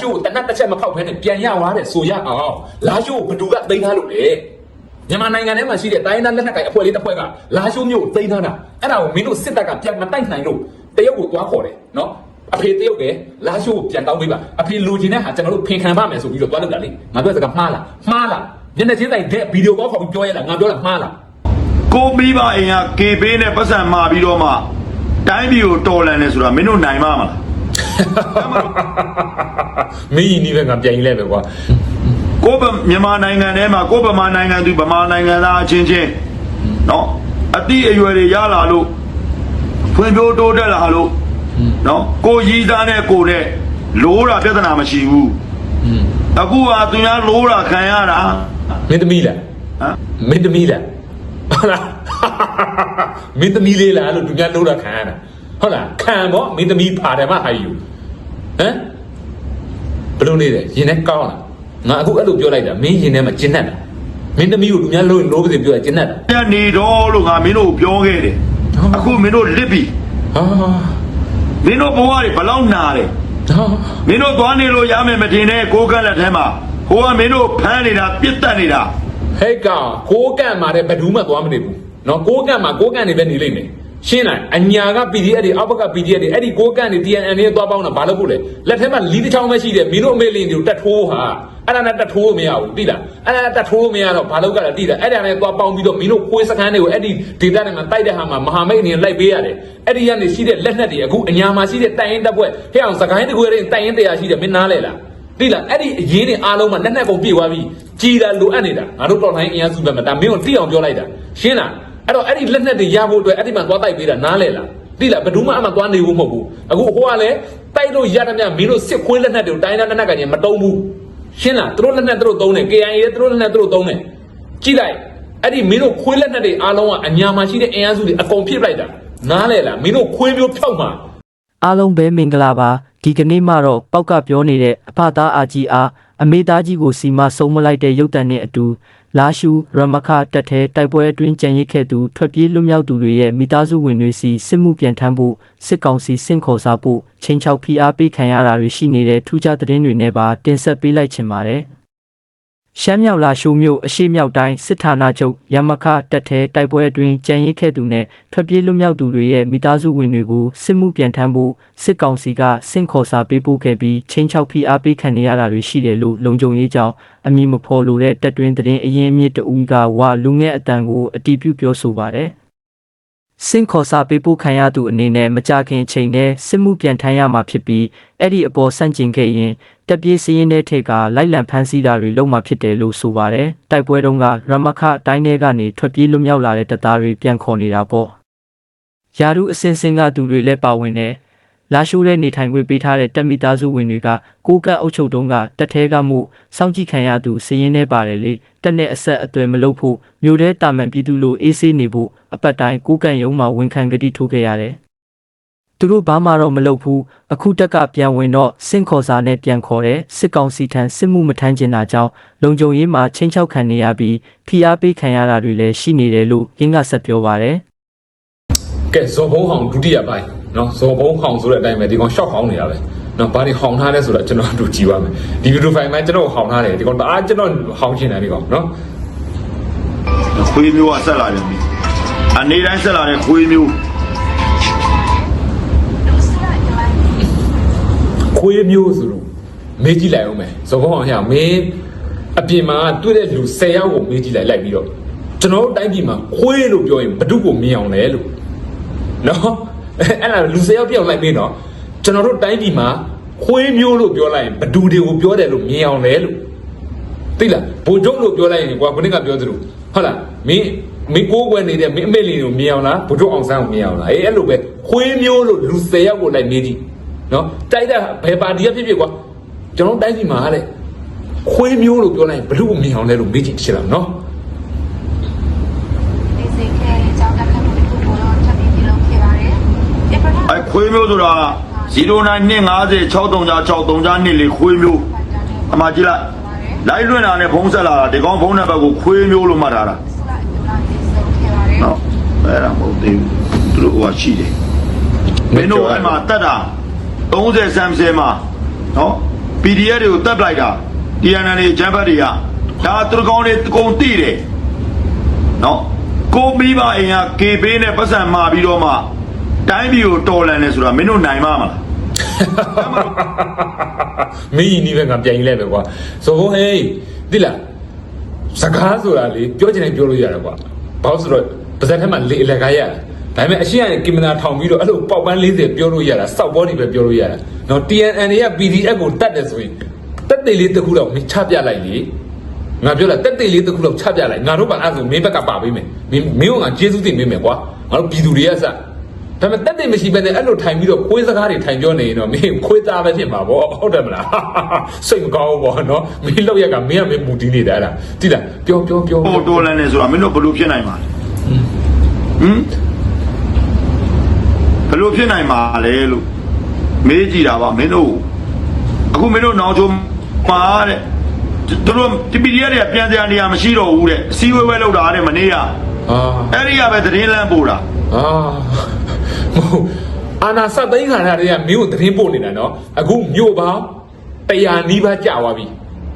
ရှိုးကိုတနတ်တစ်ချက်မဖောက်ဖဲနဲ့ပြန်ရသွားတယ်ဆိုရအောင်လာရှိုးကိုဘသူကသိမ်းထားလို့လေမြန်မာနိုင်ငံထဲမှာရှိတဲ့တိုင်းဒေသလက်နက်ကိုင်အဖွဲ့လေးတစ်ဖွဲ့ကလာရှိုးမျိုးကိုသိမ်းထားတာအဲ့ဒါကိုမင်းတို့စစ်တပ်ကပြန်မတိုက်နိုင်လို့တရုတ်ကိုတွားခေါ်တယ်နော်အဖေတရုတ်ကလာရှိုးကိုပြန်တောင်းပေးပါအဖေလူချင်းတဲ့ဟာကျွန်တော်တို့ဖင်ခံပါမယ်ဆိုပြီးတော့တွားလုပ်တာလေငါပြောစကားမှားလားမှားလားမျက်နှာချင်းဆိုင်တဲ့ဗီဒီယိုကောခေါ်ပြီးပြောရလားငါပြောတာမှားလားကိုမိဘအိမ်ကကေပေးနဲ့ပတ်စံမှာပြီးတော့မှတိုင်းပြည်ကိုတော်လန်နေဆိုတာမင်းတို့နိုင်မှာမလား မင်းကြီးနီးပဲငါပြန်ကြီးလဲပဲကွာကိုဗမြန်မာနိုင်ငံထဲမှာကိုဗမာနိုင်ငံသူဗမာနိုင်ငံသားအချင်းချင်းနော်အတိအရွယ်တွေရလာလို့ဖွံ့ဖြိုးတိုးတက်လာလို့နော်ကိုရည်သားနဲ့ကိုနဲ့လိုးတာပြဿနာမရှိဘူးအခုဟာသူများလိုးတာခံရတာမင်းသမီးလားဟမ်မင်းသမီးလားဟုတ်လားမင်းသမီးလေးလားလို့သူများလို့တာခံရတာဟုတ်လားခံပေါ့မင်းသမီးပါတယ်မဟာယူဟမ် ဘယ်လိုနေလဲရင်ထဲကောင်းလားငါအခုအဲ့လိုပြောလိုက်တာမင်းရင်ထဲမှာကျဉ်တ်တာမင်းသမီးကိုသူများလို့လို့ပါစေပြောတာကျဉ်တ်တာညနေတော့လို့ငါမင်းတို့ကိုပြောခဲ့တယ်ဟုတ်အခုမင်းတို့လစ်ပြီဟာမင်းတို့ဘဝတွေဘယ်လောက်နာတယ်ဟာမင်းတို့သွားနေလို့ရမယ်မတင်နဲ့ကိုယ်ကလက်ထဲမှာကိုကမင်းတို့ဖမ်းနေတာပြစ်တက်နေတာဟဲ့ကောင်ကိုးကန့်มาတဲ့ဘယ်သူမှသွားမနေဘူးနော်ကိုးကန့်မှာကိုးကန့်နေပဲနေလိမ့်မယ် ရှင်းလားအညာက PDF တွေအောက်ဘက်က PDF တွေအဲ့ဒီကိုးကန့်တွေ TNN တွေသွားပေါင်းတာဘာလို့ဖို့လဲလက်ထဲမှာလီးတစ်ချောင်းပဲရှိတယ်မင်းတို့အမေလင်းတွေကိုတက်ထိုးဟာအဲ့ဒါနဲ့တက်ထိုးမရဘူးသိလားအဲ့ဒါတက်ထိုးမရတော့ဘာလို့ကလဲသိလားအဲ့ဒါနဲ့သွားပေါင်းပြီးတော့မင်းတို့ခွေးစခန်းတွေကိုအဲ့ဒီဒေတာတွေမှာတိုက်တဲ့ဟာမှာမဟာမိတ်အနေနဲ့လိုက်ပေးရတယ်အဲ့ဒီကနေရှိတဲ့လက်နက်တွေအခုအညာမှာရှိတဲ့တိုင်ရင်တပ်ဖွဲ့ဟဲ့အောင်စကိုင်းတကွေးတွေတိုင်ရင်တရားရှိတယ်မင်းနားလဲလားသိလားအဲ့ဒီအရေးတွေအားလုံးမှာလက်နက်ကုန်ပြေသွားပြီကြည်တာလိုအပ်နေတာငါတို့တော်လိုင်းအင်အားစုပဲမှာဒါမင်းကိုတိအောင်ပြောလိုက်တာရှင်းလား အဲ့တော့အဲ့ဒီလက်နက်တွေရဖို့အတွက်အဲ့ဒီမှာသွားတိုက်ပေးတာနားလဲလားသိလားဘယ်သူမှအမှသွားနေဘူးမဟုတ်ဘူးအခုဟိုကလည်းတိုက်လို့ရတဲ့မြမင်းတို့စစ်ခွေးလက်နက်တွေကိုတိုင်းတိုင်းလက်နက်ကကြီးမတုံးဘူးရှင်းလားသူတို့လက်နက်သူတို့သုံးတယ် KIA ရဲ့သူတို့လက်နက်သူတို့သုံးတယ်ကြည့်လိုက်အဲ့ဒီမင်းတို့ခွေးလက်နက်တွေအားလုံးကအညာမှာရှိတဲ့အင်အားစုတွေအကုန်ဖြစ်လိုက်တာနားလဲလားမင်းတို့ခွေးမျိုးဖြောက်မှာအားလုံးပဲမင်္ဂလာပါဒီကနေ့မှတော့ပောက်ကပြောနေတဲ့အဖသားအာကြီးအားအမေသားကြီးကိုစီမဆုံးမလိုက်တဲ့ရုပ်တံနဲ့အတူ လာရှူရမခတက်တဲ့တိုက်ပွဲအတွင်းကြံရစ်ခဲ့သူထွက်ပြေးလွတ်မြောက်သူတွေရဲ့မိသားစုဝင်တွေစီစစ်မှုပြန်ထမ်းဖို့စစ်ကောင်စီစင့်ခေါ်စားဖို့ချင်းချောက်ဖိအားပေးခံရတာတွေရှိနေတဲ့ထူးခြားသတင်းတွေနဲ့ပါတင်ဆက်ပေးလိုက်ချင်ပါတယ် ရှမ်းမြောက်လာရှိုးမြို့အရှိမြောက်တိုင်းစစ်ဌာနချုပ်ရမခတက်တဲ့တိုက်ပွဲအတွင်းကြံရစ်ခဲ့သူနဲ့ထွက်ပြေးလွတ်မြောက်သူတွေရဲ့မိသားစုဝင်တွေကိုစစ်မှုပြန်ထမ်းဖို့စစ်ကောင်စီကစင့်ခေါ်စာပေးပို့ခဲ့ပြီးချင်းချောက်ဖိအားပေးခံနေရတာတွေရှိတယ်လို့လုံခြုံရေးကြောင်းအမည်မဖော်လိုတဲ့တက်တွင်းသတင်းအရင်းအမြစ်တဦးကဝလူငယ်အတန်ကိုအတီးပြုပြောဆိုပါတယ် စင့်ခေါ်စာပေးပို့ခံရသူအနေနဲ့မကြခင်အချိန်နဲ့စစ်မှုပြန်ထမ်းရမှာဖြစ်ပြီးအဲ့ဒီအပေါ်ဆန့်ကျင်ခဲ့ရင်တက်ပြေးစည်ရင်တဲ့ထိပ်ကလိုက်လံဖမ်းဆီးတာတွေလုပ်မှာဖြစ်တယ်လို့ဆိုပါတယ်။တိုက်ပွဲတုန်းကရမခအတိုင်းထဲကနေထွက်ပြေးလွတ်မြောက်လာတဲ့တပ်သားတွေပြန်ခေါ်နေတာပေါ့။ယာရုအစင်စင်ကသူတွေလည်းပါဝင်တယ်။ လာရှိုးတဲ့နေထိုင်ခွင့်ပေးထားတဲ့တက်မီသားစုဝင်တွေကကိုကတ်အုပ်ချုပ်တုံးကတက်သေးကမှုစောင့်ကြည့်ခံရသူစည်ရင်ထဲပါတယ်လေတက်နဲ့အဆက်အသွယ်မလုပ်ဖို့မျိုးတဲ့တာမန်ပြည်သူလိုအေးဆေးနေဖို့အပတ်တိုင်းကိုကန့်ရုံမှာဝန်ခံကတိထိုးခဲ့ရတယ်။သူတို့ဘာမှတော့မလုပ်ဘူးအခုတက်ကပြန်ဝင်တော့စင့်ခေါ်စာနဲ့ပြန်ခေါ်တဲ့စစ်ကောင်စီထံစစ်မှုမထမ်းကျင်တာကြောင့်လုံခြုံရေးမှာချင်းချောက်ခံနေရပြီးဖိအားပေးခံရတာတွေလည်းရှိနေတယ်လို့ရင်းကဆက်ပြောပါတယ်ကဲဇော်ဘုံဟောင်ဒုတိယပိုင်း နော်ဇော်ဘုံဟောင်ဆိုတဲ့အတိုင်းပဲဒီကောင်ရှောက်ဟောင်းနေတာပဲနော်ဘာတွေဟောင်ထားလဲဆိုတာကျွန်တော်အတူကြည့်ပါမယ်ဒီဗီဒီယိုဖိုင်မှာကျွန်တော်ဟောင်ထားတယ်ဒီကောင်တအားကျွန်တော်ဟောင်ချင်တယ်ဒီကောင်နော်ခွေးမျိုးကဆက်လာတယ်အနေတိုင်းဆက်လာတဲ့ခွေးမျိုးခွေးမျိုးဆိုလို့မေးကြည့်လိုက်အောင်မယ်ဇော်ဘုံဟောင်ဟဲ့မင်းအပြင်မှာတွေ့တဲ့လူ10ယောက်ကိုမေးကြည့်လိုက်လိုက်ပြီးတော့ကျွန်တော်တို့တိုင်းပြည်မှာခွေးလို့ပြောရင်ဘ누구ကိုမြင်အောင်လဲလို့နော် အဲ့ဒါလူ10ယောက်ပြောင်းလိုက်မေးတော့ကျွန်တော်တို့တိုင်းပြည်မှာခွေးမျိုးလို့ပြောလိုက်ရင်ဘ누구တွေကိုပြောတယ်လို့မြင်အောင်လဲလို့သိလားဘိုလ်ချုပ်လို့ပြောလိုက်ရင်ကွာခုနကပြောသလိုဟုတ်လားမင်းမင်းကိုးကွယ်နေတဲ့မင်းအမေလင်ကိုမြင်အောင်လားဘိုလ်ချုပ်အောင်ဆန်းကိုမြင်အောင်လားအေးအဲ့လိုပဲခွေးမျိုးလို့လူ၁၀ယောက်ကိုလိုက်မေးကြည့်နော်တိုက်တာဘယ်ပါတီကဖြစ်ဖြစ်ကွာကျွန်တော်တိုင်းပြည်မှာတဲ့ခွေးမျိုးလို့ပြောလိုက်ရင်ဘယ်လိုမြင်အောင်လဲလို့မေးကြည့်ချင်တာနော် ဒီစိတ်ခဲအကြောင်းတက်ခတ်မှုတစ်ခုကိုတော့ချက်ပြီးပြုလုပ်ခဲ့ပါတယ်။ဒီပထမ အဲ ခွေးမျိုးဆိုတာ0950 636 2လေးခွေးမျိုးအမှကြည့်လိုက်လိုက်လွင့်တာနဲ့ဖုံးဆက်လာတာဒီကောင်ဖုံးတဲ့ဘက်ကိုခွေးမျိုးလို့မှတ်ထားတာဆူလာဒူလာဒီဆုံးခဲ့ပါတယ်နော်အဲ့ဒါမဟုတ်သေးဘူးသူတို့ဟိုကရှိတယ်မင်းတို့အဲ့မှာတက်တာ30 30မှာနော် PDF တွေကိုတပ်ပလိုက်တာ TNL တွေဂျမ်ဘတ်တွေကဒါသူတို့ကောင်းတွေအကုန်တိတယ်နော်ကိုမိဘအိမ်က KB နဲ့ပတ်စံမှာပြီးတော့မှ တိုင်းပြည်ကိုတော်လန်တယ်ဆိုတာမင်းတို့နိုင်မှာမလားမင်းကြီးနီးပဲငါပြန်ကြီးလိုက်ပဲကွာဆိုဟေးတိလားစကားဆိုတာလေပြောချင်တယ်ပြောလို့ရတယ်ကွာဘာလို့ဆိုတော့ပါဇက်ထက်မှာလေအလကားရဒါပေမဲ့အရှိရကင်မရာထောင်ပြီးတော့အဲ့လိုပေါက်ပန်း40ပြောလို့ရတာစောက်ဘောတွေပဲပြောလို့ရတာနော် TNN တွေက PDF ကိုတတ်တယ်ဆိုရင်တက်တေလေးတစ်ခုတော့မင်းချပြလိုက်လေငါပြောလားတက်တေလေးတစ်ခုတော့ချပြလိုက်ငါတို့ကအဲ့ဒါဆိုမင်းဘက်ကပါပေးမယ်မင်းမင်းကငါကျေးဇူးတင်ပေးမယ်ကွာငါတို့ပြည်သူတွေကစ ဒါပေမဲ့တက်တယ်မရှိဘဲနဲ့အဲ့လိုထိုင်ပြီးတော့ခွေးစကားတွေထိုင်ပြောနေရင်တော့မင်းခွေးသားပဲဖြစ်မှာပေါ့ဟုတ်တယ်မလားစိတ်မကောင်းဘူးပေါ့နော်မင်းလောက်ရကမင်းကမင်းမူတီးနေတာအဲ့ဒါတိလားပြောပြောပြောဟိုတော်လန်တယ်ဆိုတာမင်းတို့ဘယ်လိုဖြစ်နိုင်မှာလဲဟမ်ဘယ်လိုဖြစ်နိုင်မှာလဲလို့မေးကြည့်တာပါမင်းတို့အခုမင်းတို့နောင်ချုံပါတဲ့သူတို့ဒီ PDF တွေကပြန်စရာနေရာမရှိတော့ဘူးတဲ့အစည်းအဝေးပဲလုပ်တာတဲ့မနေ့ကအာအဲ့ဒီကပဲသတင်းလမ်းပို့တာအာ မဟုတ်အာနာစက်သိန်းခါရတွေကမင်းကိုသတင်းပို့နေတာနော်အခုမြို့ပေါင်း100နီးပါးကြာသွားပြီ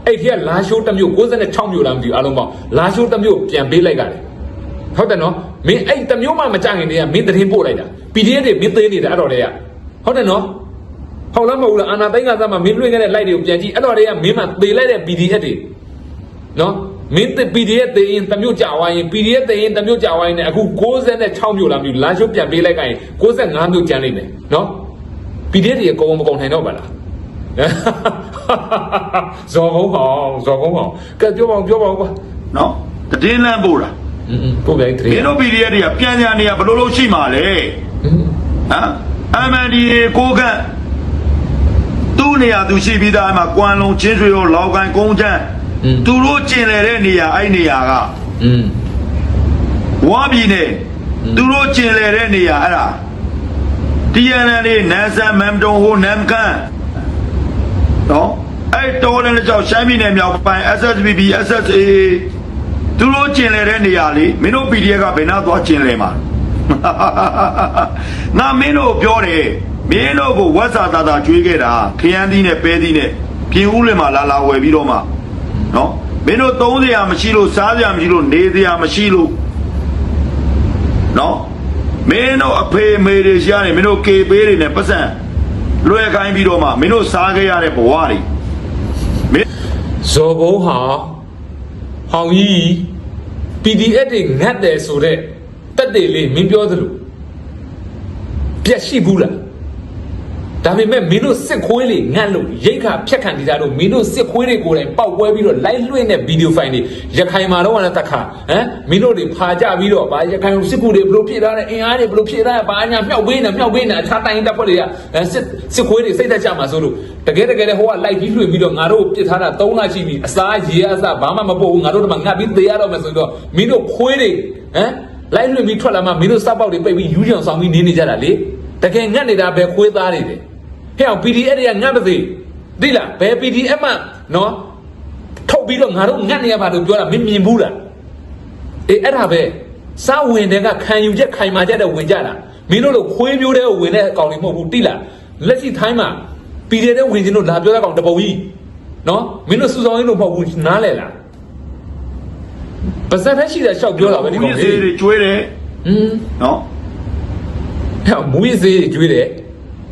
အဲ့ဒီကလာရှိုးတစ်မြို့96မြို့လားမသိဘူးအားလုံးပေါင်းလာရှိုးတစ်မြို့ပြန်ပေးလိုက်ကြတယ်ဟုတ်တယ်နော်မင်းအဲ့တစ်မျိုးမှမကြခင်တည်းကမင်းသတင်းပို့လိုက်တာ PDF တွေမင်းသေးနေတာအဲ့တော်တည်းကဟုတ်တယ်နော်ဟုတ်လားမဟုတ်လားအာနာသိန်းကစားမှမင်းလွှင့်ခဲ့တဲ့ light တွေကိုပြန်ကြည့်အဲ့တော်တည်းကမင်းမှသေလိုက်တဲ့ PDF တွေနော် မင်း PDF တင်ရင်တမျိုးကြာဝိုင်းရင် PDF တင်ရင်တမျိုးကြာဝိုင်းနဲ့အခု96မျိုးလားမျိုးလမ်းရှုပ်ပြန်ပေးလိုက်ခိုင်း95မျိုးကျန်နေတယ်နော်ပီဒီအက်တွေအကုန်မကုန်နိုင်တော့ပါလားဇော်ကုန်းဟောင်းဇော်ကုန်းဟောင်းကဲပြောပါအောင်ပြောပါအောင်ကွာနော်တည်င်းလန်းပို့တာအင်းပို့ပြန်တည်င်းတို့ပီဒီအက်တွေကပြန်ပြန်နေရဘလို့လို့ရှိမှာလဲဟမ် MNDA ကိုကန့်သူ့နေရာသူရှိပြီးသားအမှကွမ်လုံချင်းရွှေရောလောက်ကန်ကုန်းချမ်း သူတို့ကျင်လည်တဲ့နေရာအဲ့နေရာကอืมဝါပြည်နယ်သူတို့ကျင်လည်တဲ့နေရာအဲ့ဒါ TNL လေးနန်းဆန်မမ်တုံဟိုနမ်ခန့်နော်အဲ့တော်လည်းကြောက်ရှမ်းပြည်နယ်မြောက်ပိုင်း SSBB SSA သူတို့ကျင်လည်တဲ့နေရာလေးမင်းတို့ PDF ကဘယ်နှသွားကျင်လည်မှာငါမင်းတို့ပြောတယ်မင်းတို့ကိုဝက်စာသာသာကျွေးခဲ့တာခရမ်းသီးနဲ့ပဲသီးနဲ့ပြင်ဦးလင်မှာလာလာဝယ်ပြီးတော့မှ နော်မင်းတို့သုံးစရာမရှိလို့စားစရာမရှိလို့နေစရာမရှိလို့နော်မင်းတို့အဖေအမေတွေရှားနေမင်းတို့ကေပေးတွေနဲ့ပတ်စံလွယ်ခိုင်းပြီးတော့မှမင်းတို့စားခဲ့ရတဲ့ဘဝတွေမင်းဇော်ဘုံဟောင်းဟောင်းကြီး PDF တွေငတ်တယ်ဆိုတော့တက်တယ်လေးမင်းပြောသလိုပြက်ရှိဘူးလား ဒါပေမဲ့မင်းတို့စစ်ခွေးတွေငတ်လို့ရိတ်ခါဖြတ်ခံနေကြတော့မင်းတို့စစ်ခွေးတွေကိုယ်တိုင်ပောက်ပွဲပြီးတော့လိုက်လွှင့်တဲ့ဗီဒီယိုဖိုင်တွေရခိုင်မှာတော့လည်းတက်ခါဟမ်မင်းတို့တွေဖာကြပြီးတော့ဗာရခိုင်စစ်ကူတွေဘလို့ဖြစ်ထားတဲ့အင်အားတွေဘလို့ဖြစ်ထားဘာညာမြောက်ပေးနေမြောက်ပေးနေအခြားတိုင်းတပ်ဖွဲ့တွေကအဲစစ်စစ်ခွေးတွေစိတ်သက်ကြမှာဆိုလို့တကယ်တကယ်လည်းဟိုကလိုက်ပြီးလွှင့်ပြီးတော့ငါတို့ပြစ်ထားတာ3လရှိပြီအစားရေအစားဘာမှမပို့ဘူးငါတို့တော့ငတ်ပြီးသေရတော့မယ်ဆိုတော့မင်းတို့ခွေးတွေဟမ်လိုက်လွှင့်ပြီးထွက်လာမှမင်းတို့စပေါက်တွေပိတ်ပြီးယူချောင်ဆောင်ပြီးနေနေကြတာလေတကယ်ငတ်နေတာပဲခွေးသားတွေလေ ဟဲ့အောင် PDF တွေကငတ်ပါစေသိလားဘယ် PDF မှနော်ထုတ်ပြီးတော့ငါတို့ငတ်နေရပါလို့ပြောတာမင်းမြင်ဘူးလားအေးအဲ့ဒါပဲစားဝင်တဲ့ကခံယူချက်ခိုင်မာချက်တဲ့ဝင်ကြတာမင်းတို့လိုခွေးမျိုးတဲ့ကိုဝင်တဲ့အကောင်တွေမဟုတ်ဘူးသိလားလက်ရှိထိုင်းမှာ PDF တဲ့ဝင်ခြင်းတို့လာပြောတဲ့ကောင်တပုံကြီးနော်မင်းတို့စူဆောင်ရင်းလို့မဟုတ်ဘူးနားလဲလားပါဇက်ဖက်ရှိတဲ့ရှောက်ပြောတာပဲဒီကောင်ဦးရေးလေးတွေကျွေးတယ်อืมနော်ဟဲ့မူးယစ်စေးတွေကျွေးတယ်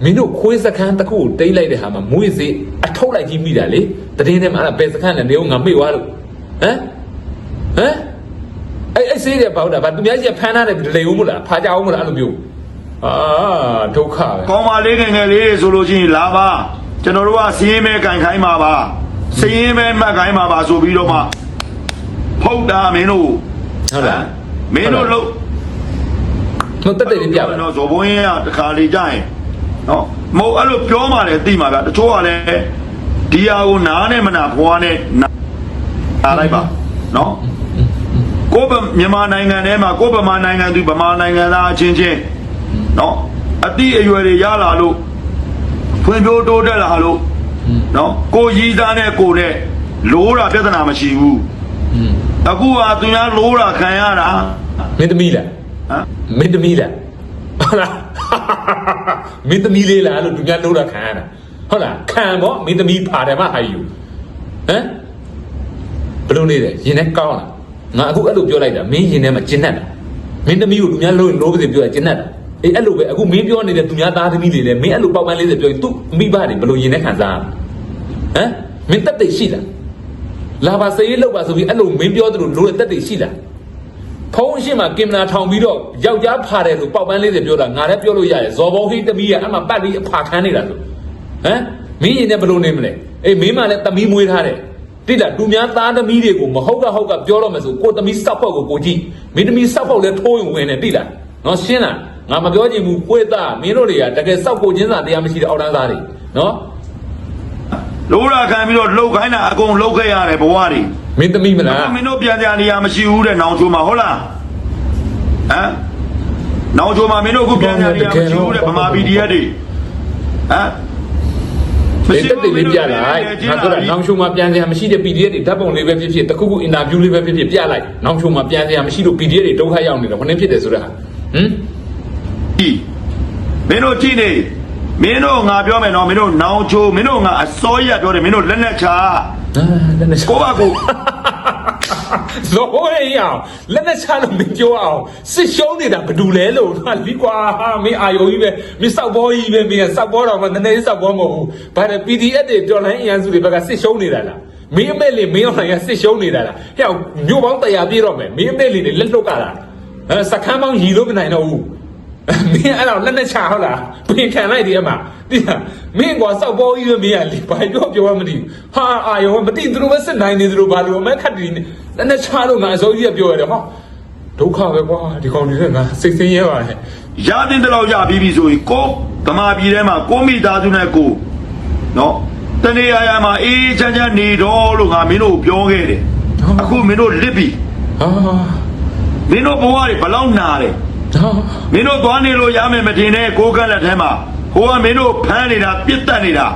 မင်းတို့ခွေးစခန်းတစ်ခုကိုတိမ့်လိုက်တဲ့ဟာမှာမူးယစ်စေးအထုတ်လိုက်ကြီးမိတာလေတည်င်းထဲမှာအဲ့ဒါဘယ်စခန်းလဲနေအောင်ငါမေ့သွားလို့ဟမ်ဟမ်အဲ့အဲ့စေးတွေပေါ့တာဗာသူများကြီးကဖမ်းထားတယ်လေဦးမလားဖာကြအောင်မလားအဲ့လိုမျိုးအာဒုက္ခပဲကောင်းပါလေးငယ်ငယ်လေးဆိုလို့ရှိရင်လာပါကျွန်တော်တို့ကစီးရင်မဲကန်ခိုင်းပါပါစီးရင်မဲမှတ်ခိုင်းပါပါဆိုပြီးတော့မှဖုတ်တာမင်းတို့ဟုတ်လားမင်းတို့လို့တော့တက်တယ်လေးပြပါတော့ဇော်ဘုန်းကြီးကတခါလေကြာရင် နော်မဟုတ်အဲ့လိုပြောမှလည်းသိမှာဗျတချို့ကလည်းဒီဟာကိုနားနဲ့မနာဖွားနဲ့နာနားလိုက်ပါနော်ကိုယ်ဗမြန်မာနိုင်ငံထဲမှာကိုယ်ဗမာနိုင်ငံသူဗမာနိုင်ငံသားအချင်းချင်းနော်အတိအရွယ်တွေရလာလို့ဖွံ့ဖြိုးတိုးတက်လာလို့နော်ကိုရည်သားနဲ့ကိုနဲ့လိုးတာပြဿနာမရှိဘူးอืมအခုဟာသူများလိုးတာခံရတာမင်းသမီးလားဟမ်မင်းသမီးလားဟုတ်လား မင်းသမီးလေးလားလို့သူများလို့တာခံရတာဟဟုတ်လားခံပေါ့မင်းသမီးပါတယ်မဟာယူဟမ်ဘယ်လိုနေလဲရင်ထဲကောင်းလားငါအခုအဲ့လိုပြောလိုက်တာမင်းရင်ထဲမှာကျဉ်တ်တာမင်းသမီးကိုလူများလို့လို့ပါစေပြောတာကျဉ်တ်တာအေးအဲ့လိုပဲအခုမင်းပြောနေတဲ့သူများသားသမီးတွေလည်းမင်းအဲ့လိုပေါက်ပန်းလေးတွေပြောရင်သူမိဘတွေဘယ်လိုရင်ထဲခံစားဟမ်မင်းတက်တဲ့ရှိလားလာပါစေးလောက်ပါဆိုပြီးအဲ့လိုမင်းပြောသလိုလိုတဲ့တက်တဲ့ရှိလား ဖုံးရှိမှကင်မရာထောင်ပြီးတော့ယောက်ျားဖာတယ်လို့ပေါက်ပန်းလေးတွေပြောတာငါလည်းပြောလို့ရတယ်ဇော်ဘောဟိတမီးကအမှပတ်ပြီးအဖာခန်းနေတာဆိုဟမ်မင်းရင်နဲ့ဘယ်လိုနေမလဲအေးမင်းမလည်းတမီးမွေးထားတယ်တိတာသူများသားသမီးတွေကိုမဟုတ်ကဟုတ်ကပြောတော့မယ်ဆိုကိုတမီးစောက်ဖို့ကိုကိုကြည့်မင်းတမီးစောက်ဖို့လည်းထိုးရင်ဝင်တယ်တိလားနော်ရှင်းလားငါမပြောချင်ဘူးကိုယ့်သားမင်းတို့တွေကတကယ်စောက်ကိုချင်းစာတရားမရှိတဲ့အောက်တန်းသားတွေနော် လိုရာခံပြီးတော့လှုပ်ခိုင်းတာအကုန်လှုပ်ခဲ့ရတယ်ဘဝတွေမင်းသမီးမလားမင်းတို့ပြန်ကြနေရမရှိဘူးတဲ့နောင်ချိုမှာဟုတ်လားဟမ်နောင်ချိုမှာမင်းတို့အခုပြန်ကြနေရမရှိဘူးတဲ့ဗမာပြည်ဒီရက်တွေဟမ်လေတက်တယ်လေးပြလိုက်ငါတို့ကနောင်ရှုံမှာပြန်စရာမရှိတဲ့ PDF တွေဓာတ်ပုံလေးပဲဖြစ်ဖြစ်တခုခုအင်တာဗျူးလေးပဲဖြစ်ဖြစ်ပြလိုက်နောင်ရှုံမှာပြန်စရာမရှိလို့ PDF တွေဒုက္ခရောက်နေတော့ဘယ်နှဖြစ်တယ်ဆိုတာဟမ်ကြည့်မင်းတို့ကြည့်နေ မင်းတို့ငါပြောမယ်နော်မင်းတို့နောင်ချိုမင်းတို့ငါအစောရပြောတယ်မင်းတို့လက်နဲ့ချာအာလက်နဲ့ကိုပါကိုဇောရရအောင်လက်နဲ့ချလို့မပြောအောင်စစ်ရှုံးနေတာဘယ်သူလဲလို့ဟာလီကွာဟာမင်းအာယုံကြီးပဲမင်းစောက်ဘောကြီးပဲမင်းစောက်ဘောတော့မှနည်းနည်းစောက်ဘောမဟုတ်ဘူးဘာလဲ PDF တွေတော်လိုင်းအရန်စုတွေဘက်ကစစ်ရှုံးနေတာလားမင်းအမဲလေးမင်းအောင်ရစစ်ရှုံးနေတာလားဟဲ့မြို့ပေါင်းတရားပြည့်တော့မယ်မင်းအမဲလေးတွေလက်လွတ်ကြတာအဲစကမ်းပေါင်းရီလို့မနိုင်တော့ဘူး မင်းအဲ့တော့လက်နဲ့ချဟုတ်လားပြင်ခံလိုက်ဒီအမတိလားမင်းကွာစောက်ပေါ်ကြီးပဲမင်းကလေဘာပြောပြောမှမသိဘူးဟာအာယောမသိသူတို့ပဲစစ်နိုင်နေသူတို့ဘာလို့အမဲခတ်တီနေလက်နဲ့ချတော့ငါအစိုးကြီးကပြောရတယ်ဟောဒုက္ခပဲကွာဒီကောင်တွေကငါစိတ်ဆင်းရဲပါနဲ့ရတဲ့တလောက်ရပြီးပြီဆိုရင်ကိုဗမာပြည်ထဲမှာကိုမိသားစုနဲ့ကိုနော်တနေရာရာမှာအေးချမ်းချမ်းနေတော့လို့ငါမင်းတို့ပြောခဲ့တယ်အခုမင်းတို့လစ်ပြီဟာမင်းတို့ဘဝတွေဘလောက်နာတယ် ဟာမင်းတို့သွားနေလို့ရမယ်မထင်နဲ့ကိုကန့်လက်ထဲမှာဟိုကမင်းတို့ဖမ်းနေတာပြစ်တက်နေတာ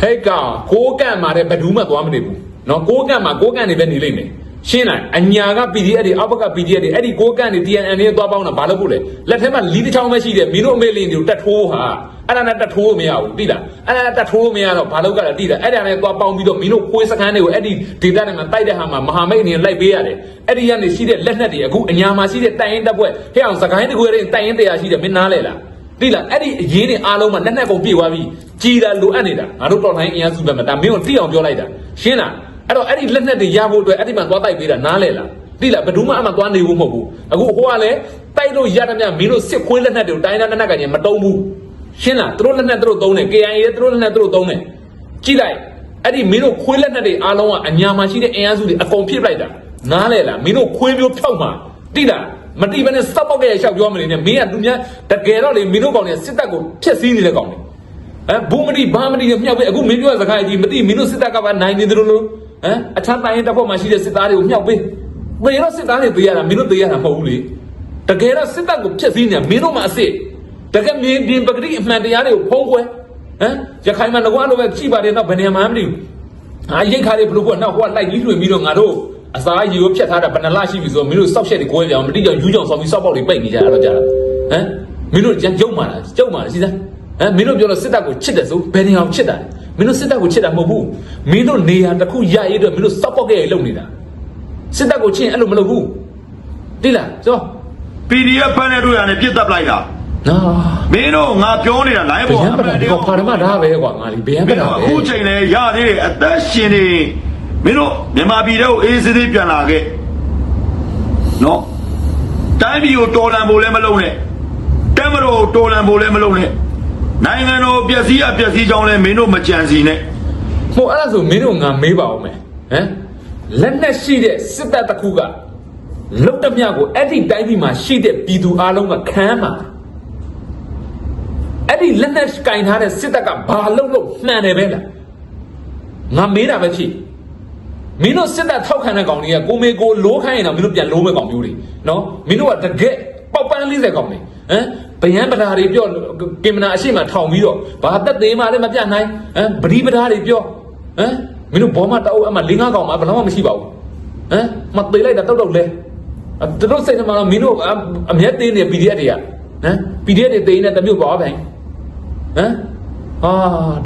ဟဲ့ကောင်ကိုးကန့်มาတဲ့ဘယ်သူမှသွားမနေဘူးနော်ကိုးကန့်မှာကိုးကန့်နေပဲနေလိမ့်မယ်ရှင်းလိုက်အညာက PDF တွေအောက်က PDF တွေအဲ့ဒီကိုးကန့်တွေ TNN တွေသွားပေါင်းတာဘာလို့ဖို့လဲလက်ထဲမှာလီးတစ်ချောင်းပဲရှိတယ်မင်းတို့အမေလင်းတွေကိုတက်ထိုးဟာ အဲ့ဒါနဲ့တက်ထိုးမရဘူးတိလားအဲ့ဒါနဲ့တက်ထိုးမရတော့ဘာလို့ကလဲတိလားအဲ့ဒါနဲ့သွားပေါင်းပြီးတော့မင်းတို့ခွေးစခန်းတွေကိုအဲ့ဒီဒေတာတွေမှာတိုက်တဲ့ဟာမှာမဟာမိတ်အနေနဲ့လိုက်ပေးရတယ်အဲ့ဒီကနေရှိတဲ့လက်နက်တွေအခုအညာမှာရှိတဲ့တိုင်ရင်တပ်ပွဲဟဲ့အောင်စကိုင်းတကွေတွေတိုင်ရင်တရားရှိတယ်မင်းနားလဲလားတိလားအဲ့ဒီအရေးတွေအားလုံးမှာလက်နက်ကုန်ပြေသွားပြီကြည်တာလိုအပ်နေတာငါတို့တော်တိုင်းအင်အားစုပဲမှာဒါမင်းကိုတိအောင်ပြောလိုက်တာရှင်းလားအဲ့တော့အဲ့ဒီလက်နက်တွေရဖို့အတွက်အဲ့ဒီမှာသွားတိုက်ပေးတာနားလဲလားတိလားဘယ်သူမှအမှသွားနေဖို့မဟုတ်ဘူးအခုဟိုကလည်းတိုက်လို့ရတဲ့မြမင်းတို့စစ်ခွေးလက်နက်တွေကိုတိုင်းတိုင်းလက်နက်ကကြီးမတုံးဘူး ရှင်းလားသူတို့လက်နက်သူတို့သုံးတယ် KIA ရဲ့သူတို့လက်နက်သူတို့သုံးတယ်ကြည့်လိုက်အဲ့ဒီမင်းတို့ခွေးလက်နက်တွေအားလုံးကအညာမှာရှိတဲ့အင်အားစုတွေအကုန်ဖြစ်လိုက်တာနားလဲလားမင်းတို့ခွေးမျိုးဖြောက်မှာတိလားမတိဘဲနဲ့စပ်ပေါက်ရဲ့ရှောက်ပြောမနေနဲ့မင်းကသူများတကယ်တော့လေမင်းတို့ကောင်တွေစစ်တပ်ကိုဖျက်ဆီးနေတဲ့ကောင်တွေဟမ်ဘူးမတိဘာမတိမြောက်ပေးအခုမင်းပြောတဲ့စကားကြီးမတိမင်းတို့စစ်တပ်ကပါနိုင်နေတယ်လို့လို့ဟမ်အထမ်းတိုင်းတပ်ဖွဲ့မှာရှိတဲ့စစ်သားတွေကိုမြောက်ပေးသေတော့စစ်သားတွေသေရတာမင်းတို့သေရတာမဟုတ်ဘူးလေတကယ်တော့စစ်တပ်ကိုဖျက်ဆီးနေတာမင်းတို့မှအစ်စ် တကယ်မြင်ပြင်ပဂတိအမှန်တရားတွေကိုဖုံးကွယ်ဟမ်ရခိုင်မှာငကွာလိုပဲကြည်ပါတယ်တော့ဘယ်နေရာမှမသိဘူး။အာရိတ်ခါလေးဘလို့ပေါ့နောက်ဟိုကလိုက်ပြီးလွှင့်ပြီးတော့ငါတို့အစားရေကိုဖြတ်ထားတာဘယ်နှလရှိပြီဆိုတော့မင်းတို့စောက်ချက်တွေကိုယ်ကြောင်မတိကြောင်ယူကြောင်ဆောင်းပြီးစောက်ပေါက်တွေပိတ်နေကြတာတော့ကြာတာ။ဟမ်မင်းတို့ကြရုံမာလားကြုံမာလားစီစားဟမ်မင်းတို့ပြောလို့စစ်တပ်ကိုချစ်တယ်ဆိုဘယ်နေအောင်ချစ်တာလဲမင်းတို့စစ်တပ်ကိုချစ်တာမဟုတ်ဘူးမင်းတို့နေရာတစ်ခုရရတဲ့မင်းတို့စောက်ပေါက်ရဲ့လုံနေတာစစ်တပ်ကိုချစ်ရင်အဲ့လိုမလုပ်ဘူးတိလားဆို PDF ဖမ်းတဲ့တို့ရတယ်ပြစ်တက်လိုက်တာ နာမင်းတို့ငါပြောနေတာ live ဘယ်ပေါ်ဟန်ပတာဒီကဖာရမဒါပဲကွာငါလီဘယ်ဟန်မပင်းတာတို့ပဲအခုချိန်လဲရသေးတယ်အသက်ရှင်နေမင်းတို့မြန်မာပြည်တော့အေးစေးသေးပြန်လာခဲ့နော်တိုင်းပြည်ကိုတော်လန်ဖို့လည်းမလုပ်နဲ့တက်မတော်ကိုတော်လန်ဖို့လည်းမလုပ်နဲ့နိုင်ငံတော်ပျက်စီးရပျက်စီးကြောင်းလည်းမင်းတို့မကြံစီနဲ့ ဟိုအဲ့ဒါဆိုမင်းတို့ငါမေးပါအောင်မယ်ဟမ်လက်နဲ့ရှိတဲ့စစ်တပ်တစ်ခုကလုတ်တမျှကိုအဲ့ဒီတိုင်းပြည်မှာရှိတဲ့ပြည်သူအလုံးကခံမှာ အဲ့ဒီလက်နဲ့ကင်ထားတဲ့စစ်တပ်ကဘာလုတ်လို့မှန်တယ်ပဲလားငါမေးတာပဲဖြစ်မင်းတို့စစ်တပ်ထောက်ခံတဲ့ကောင်တွေကကိုမေကိုလိုးခိုင်းရင်တော့မင်းတို့ပြန်လိုးမဲ့ကောင်မျိုးတွေနော်မင်းတို့ကတကယ်ပေါက်ပန်း40ကောင်တွေဟမ်ဗယံပဓာတွေပြောကင်မနာအရှိမထောင်ပြီးတော့ဘာသက်သေးမှလည်းမပြနိုင်ဟမ်ပရိပဓာတွေပြောဟမ်မင်းတို့ဘောမတောက်အမှ၄၅ကောင်မှဘယ်တော့မှမရှိပါဘူးဟမ်မသေးလိုက်တာတောက်တောက်လဲအဲ့သူတို့စိတ်ထဲမှာတော့မင်းတို့အအမျက်သေးနေ PDF တွေကဟမ် PDF တွေသေးနေတဲ့တမျိုးပါပဲ ဟမ်အာ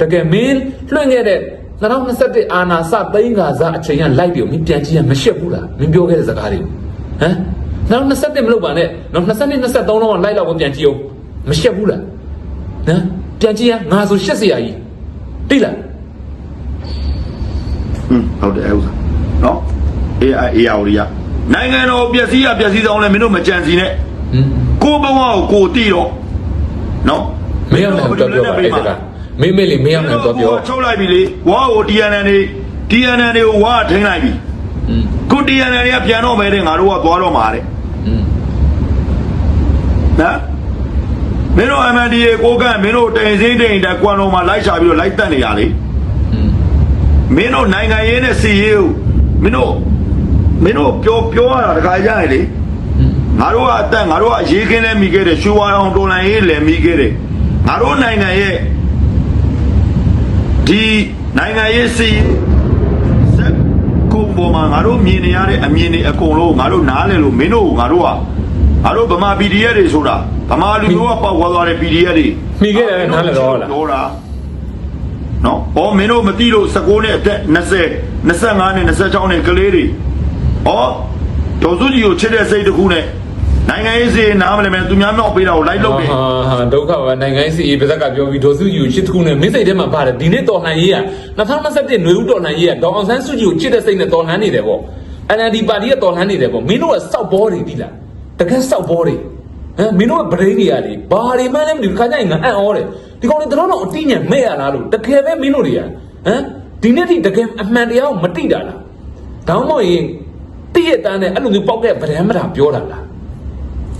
တကယ်မင်းလွှင့်ခဲ့တဲ့2021အာနာစသိန်းကစားအချိန်ကလိုက်ပြီးမင်းပြန်ကြည့်ရမရှက်ဘူးလားမင်းပြောခဲ့တဲ့စကားတွေကိုဟမ်နောက်21မလုပ်ပါနဲ့နောက်22 23တော့လိုက်တော့ပြန်ကြည့်အောင်မရှက်ဘူးလားနော်ပြန်ကြည့်ရငါဆိုရှက်စရာကြီးတိလားဟွန်းဟုတ်တယ်အဲ့ဥစ္စာနော်အေးအေးအော်ရီယာနိုင်ငံတော်ပျက်စီးရပျက်စီးဆောင်လဲမင်းတို့မကြံစီနဲ့ဟမ်ကိုဘဝကိုကိုတီးတော့နော် မင်းအောင်လည်းတော့ပြောပါအဲ့ဒါမင်းမေးလေမင်းအောင်လည်းတော့ပြောချုပ်လိုက်ပြီလေဝါကို DNN တွေ DNN တွေကိုဝါထိန်းလိုက်ပြီခု DNN တွေကပြန်တော့မယ်တဲ့ငါတို့ကသွားတော့မှာတဲ့နော်မင်းတို့ MNDA ကိုကန့်မင်းတို့တင်စင်းတင်တက်ကွန်တော်မှာလိုက်ချပြီးတော့လိုက်တက်နေရလေမင်းတို့နိုင်ငံရေးနဲ့စီရေးကိုမင်းတို့မင်းတို့ပြောပြောရတာတခါကြရလေငါတို့ကအသက်ငါတို့ကအရေးခင်းနဲ့မိခဲ့တယ်ရှူဝါအောင်တော်လိုင်းရေးလည်းမိခဲ့တယ် ငါတို့နိုင်ငံရဲ့ဒီနိုင်ငံရေးစီစက်ကုံပေါ်မှာငါတို့မြင်နေရတဲ့အမြင်တွေအကုန်လုံးငါတို့နားလည်လို့မင်းတို့ကိုငါတို့ကငါတို့ဗမာ PDF တွေဆိုတာဗမာလူမျိုးကပေါက်ခွာသွားတဲ့ PDF တွေမိခဲ့တယ်နားလည်တော့ဟုတ်လားပြောတာနော်။အော်မင်းတို့မသိလို့16နဲ့အသက်20 25နဲ့26နဲ့ကလေးတွေ။အော်ဒေါ်စုကြီးကိုချစ်တဲ့စိတ်တစ်ခုနဲ့ နိုင်ငံရေးစီနားမလဲမယ်သူများမြောက်ပေးတာကိုလိုက်လုပ်တယ်ဟာဟာဒုက္ခပါနိုင်ငံစီအေးပါဇက်ကပြောပြီးဒေါ်စုကြီးကိုချစ်တခုနဲ့မင်းစိတ်ထဲမှာပါတယ်ဒီနေ့တော်လှန်ရေးက2021ຫນွေဦးတော်လှန်ရေးကဒေါ်အောင်ဆန်းစုကြည်ကိုချစ်တဲ့စိတ်နဲ့တော်လှန်နေတယ်ပေါ့ NLD ပါတီကတော်လှန်နေတယ်ပေါ့မင်းတို့ကစောက်ဘောတွေဒီလားတကယ်စောက်ဘောတွေဟမ်မင်းတို့ကဗရိန်းတွေရတယ်ဘာတွေမှန်းလည်းမသိဘူးခါကျရင်ငါအံ့ဩတယ်ဒီကောင်တွေတော့တော့အတိညာမဲ့ရလားလို့တကယ်ပဲမင်းတို့တွေကဟမ်ဒီနေ့ထိတကယ်အမှန်တရားကိုမတိတာလားဒါမှမဟုတ်ရင်တိရတန်းနဲ့အဲ့လိုမျိုးပောက်တဲ့ဗရမ်းမတာပြောတာလား